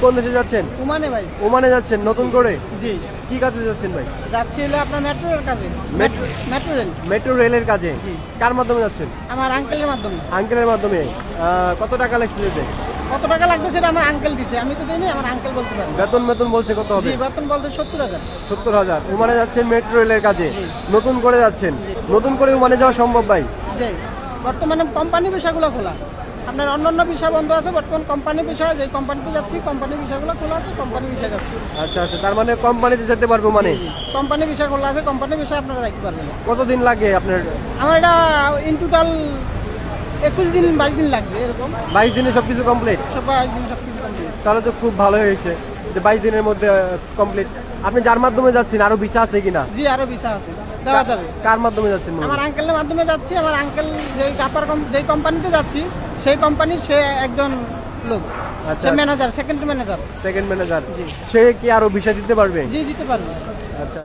কোন দেশে যাচ্ছেন? ওমানে ভাই। ওমানে যাচ্ছেন নতুন করে? জি। কি কাজে যাচ্ছেন ভাই? যাচ্ছি হলো আপনার মেট্রো রেল কাজে। মেট্রো- রেল মেট্রো রেলের কাজে? কার মাধ্যমে যাচ্ছেন? আমার আঙ্কেলের মাধ্যমে। আঙ্কেলের মাধ্যমে। কত টাকা লাগছে কত টাকা আমার আঙ্কেল দিছে। আমি তো দিইনি আমার আঙ্কেল বলতে পারবে বেতন বেতন বলছে কত হবে? জি বেতন বলতে সত্তর হাজার। সত্তর হাজার। ওমানে যাচ্ছেন মেট্রো রেলের কাজে? নতুন করে যাচ্ছেন? নতুন করে ওমানে যাওয়া সম্ভব ভাই? জি। বর্তমানে কোম্পানি বিষয়গুলো খোলা। আপনার অন্য অন্য বিষয় বন্ধ আছে বর্তমান কোম্পানি বিষয় যে কোম্পানিতে যাচ্ছি কোম্পানি বিষয়গুলো খোলা আছে কোম্পানি বিষয় যাচ্ছি। আচ্ছা আচ্ছা তার মানে কোম্পানিতে যেতে পারব মানে? কোম্পানি বিষয় খোলা আছে কোম্পানি বিষয় আপনারা যাইতে পারবেন। কতদিন লাগে আপনার? আমার এটা ইন টোটাল একুশ দিন বাইশ দিন লাগছে এরকম। বাইশ দিনে সবকিছু কমপ্লিট সব বাইশ দিন সব কিছু কমপ্লিট তাহলে তো খুব ভালো হয়েছে যে বাইশ দিনের মধ্যে কমপ্লিট আপনি যার মাধ্যমে যাচ্ছেন আরও ভিসা আছে কিনা? জি আরও ভিসা আছে। দেওয়া যাবে। কার মাধ্যমে যাচ্ছেন আমার আঙ্কেলের মাধ্যমে যাচ্ছি আমার আঙ্কেল যেই কাপার যেই কোম্পানিতে যাচ্ছি সেই কোম্পানির সে একজন লোক। আচ্ছা। সে manager second manager second manager সে কি আরও ভিসা দিতে পারবে? জি দিতে পারবে। আচ্ছা।